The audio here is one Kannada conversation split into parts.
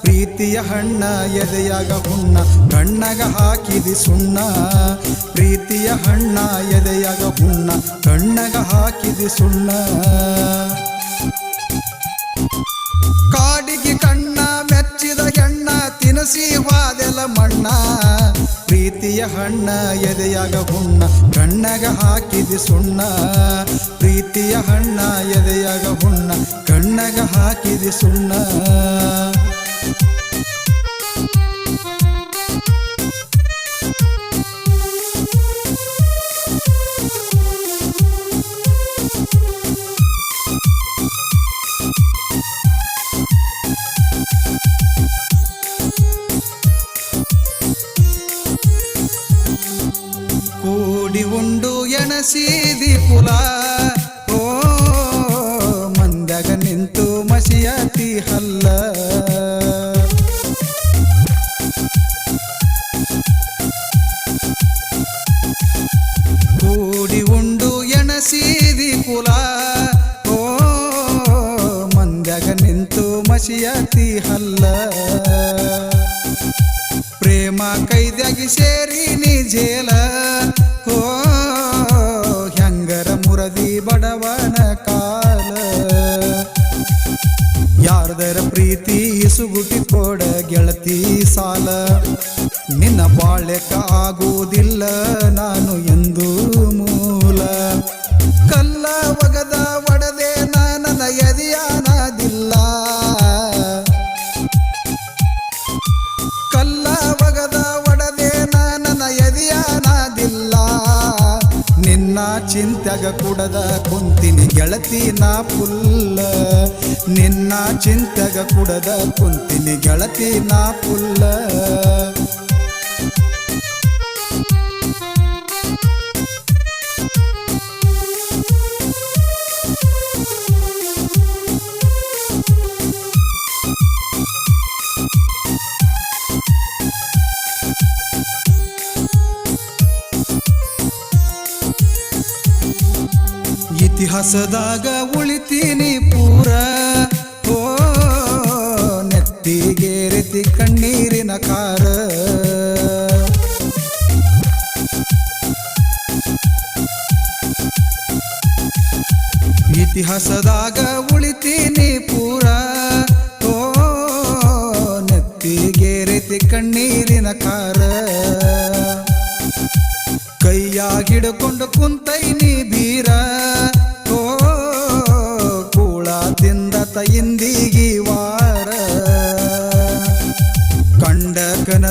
ಪ್ರೀತಿಯ ಹಣ್ಣ ಎದೆಯಾಗ ಹುಣ್ಣ, ಕಣ್ಣಗ ಹಾಕಿದಿ ಸುಣ್ಣ. ಪ್ರೀತಿಯ ಹಣ್ಣ ಎದೆಯಾಗ ಹುಣ್ಣ, ಕಣ್ಣಗ ಹಾಕಿದಿ ಸುಣ್ಣ. ಕಾಡಿಗೆ ಕಣ್ಣ, ಮೆಚ್ಚಿದ ಹೆಣ್ಣ ತಿನಸಿ ವಾದೆಲ ಮಣ್ಣ. ಪ್ರೀತಿಯ ಹಣ್ಣ ಎದೆಯಾಗ ಹುಣ್ಣ, ಕಣ್ಣಗ ಹಾಕಿದಿ ಸುಣ್ಣ. ಪ್ರೀತಿಯ ಹಣ್ಣ ಎದೆಯಾಗ ಹುಣ್ಣ. ಕಣ್ಣಗ ಹಾಕಿದೆ ಸುಣ್ಣ. ಕೂಡಿ ಉಂಡು ಎಣಸೀದಿ ಪುಲ. ನಿಂತು ಹಲ್ಲ. ಪ್ರೇಮ ಕೈದ್ಯಾಗಿ ಸೇರಿ ನೀ ಜೇಲ. ಓ ಹೆಂಗರ ಮುರದಿ ಬಡವನ ಕಾಲ. ಯಾರದರ ಪ್ರೀತಿ ಸುಗುಟಿ ಕೊಡ ಗೆಳತಿ ಸಾಲ. ನಿನ್ನ ಬಾಳ್ಯಕ ಆಗುವುದಿಲ್ಲ ನಾನು ಎಂದು ಮೂಲ. ಕಲ್ಲ ಒಗದ ನಿನ್ನ ಚಿಂತೆಗ ಕುಡದ ಕುಂತಿನಿ. ಗೆಳತಿ ನಾ ಪುಲ್ಲ. ನಿನ್ನ ಚಿಂತೆಗ ಕುಡದ ಕುಂತಿನಿ. ಗೆಳತಿ ನಾ ಪುಲ್ಲ. ಇತಿಹಾಸದಾಗ ಉಳಿತೀನಿ ಪೂರ. ಓ ನೆತ್ತಿಗೇರಿತಿ ಕಣ್ಣೀರಿನ ಕಾರ ಇತಿಹಾಸದಾಗ ಉಳಿತೀನಿ ಪೂರ. ಓ ನೆತ್ತಿಗೇರಿತಿ ಕಣ್ಣೀರಿನ ಕಾರ ಕೈಯಾಗಿಡ್ಕೊಂಡು ಕುಂತೈನಿ ಬೀರ.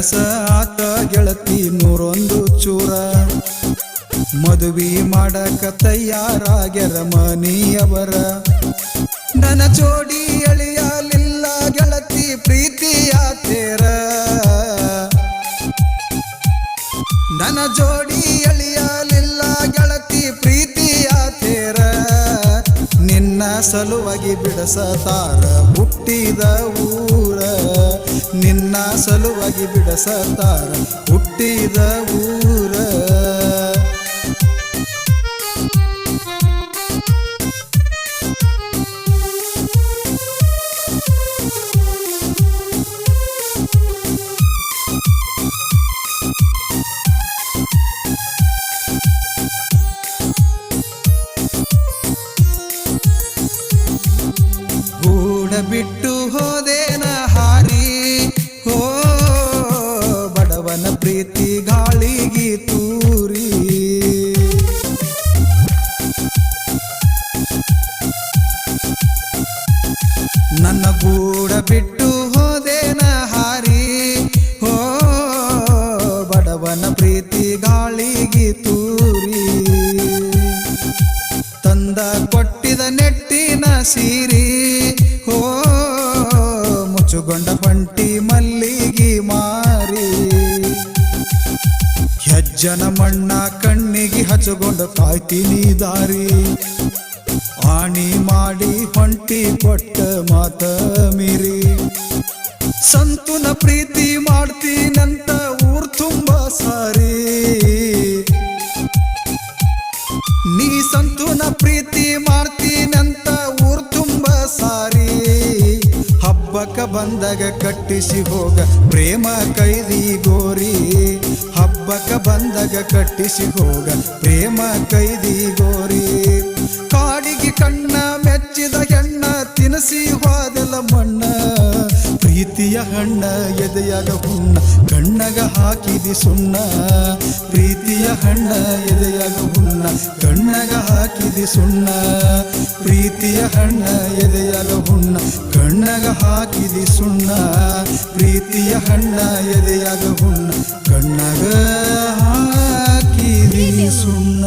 ಕನಸ ಆತ ಗೆಳತಿ ನೂರೊಂದು ಚೂರ. ಮದುವೆ ಮಾಡಕ ತಯಾರಾಗ್ಯರ ಮನಿಯವರ. ನನ್ನ ಜೋಡಿ ಎಳಿಯಲಿಲ್ಲ ಗೆಳತಿ ಪ್ರೀತಿಯ ತೇರ. ನನ್ನ ಜೋಡಿ ಎಳಿಯಲಿಲ್ಲ ಗೆಳತಿ ಪ್ರೀತಿಯ ತೇರ. ನಿನ್ನ ಸಲುವಾಗಿ ಬಿಡಸತಾರ ಹುಟ್ಟಿದ ಊರ. ನಿನ್ನ ಸಲುವಾಗಿ ಬಿಡಸತಾರ ಹುಟ್ಟಿದ ಊರ. ಬಿಟ್ಟು ಹೋದೇನ ಗಾಳಿಗಿ ತೂರಿ. ತಂದ ಕೊಟ್ಟಿದ ನೆಟ್ಟಿನ ಸೀರಿ. ಹೋ, ಮುಚ್ಚುಗೊಂಡ ಬಂಟಿ ಮಲ್ಲಿಗೆ ಮಾರಿ. ಹೆಜ್ಜನ ಮಣ್ಣ ಕಣ್ಣಿಗೆ ಹಚ್ಚಗೊಂಡ ಕಾಯ್ತೀನಿ ದಾರಿ ಆಣಿ ಮಾಡಿ ಹೊಂಟಿ ಕೊಟ್ಟ ಮಾತ ಮೀರಿ. ಸಂತುನ ಪ್ರೀತಿ ಹಬ್ಬಕ್ಕ ಬಂದಾಗ ಕಟ್ಟಿಸಿ ಹೋಗ. ಪ್ರೇಮ ಕೈದಿ ಗೋರಿ ಹಬ್ಬಕ್ಕ ಬಂದಾಗ ಕಟ್ಟಿಸಿ ಹೋಗ. ಪ್ರೇಮ ಕೈದಿ ಗೋರಿ, ಕಾಡಿಗೆ ಕಣ್ಣ ಮೆಚ್ಚಿದ ಹೆಣ್ಣ, ತಿನಸಿ ಹೋದಲ ಮಣ್ಣ. ಪ್ರೀತಿಯ ಹಣ್ಣ, ಎದೆಯಾಗ ಹುಣ್ಣ, ಕಣ್ಣಗ ಹಾಕಿದಿ ಸುಣ್ಣ. ಪ್ರೀತಿಯ ಹಣ್ಣ, ಎದೆಯಾಗ ಹುಣ್ಣ, ಕಣ್ಣಗ ಹಾಕಿದಿ ಸುಣ್ಣ. ಪ್ರೀತಿಯ ಹಣ್ಣ ಎದೆಯಲು ಹುಣ್ಣ ಕಣ್ಣಗ ಹಾಕಿದಿ ಸುಣ್ಣ. ಪ್ರೀತಿಯ ಹಣ್ಣ ಎದೆಯಾಗ ಹುಣ್ಣ ಕಣ್ಣಗ ಹಾಕಿದಿ ಸುಣ್ಣ.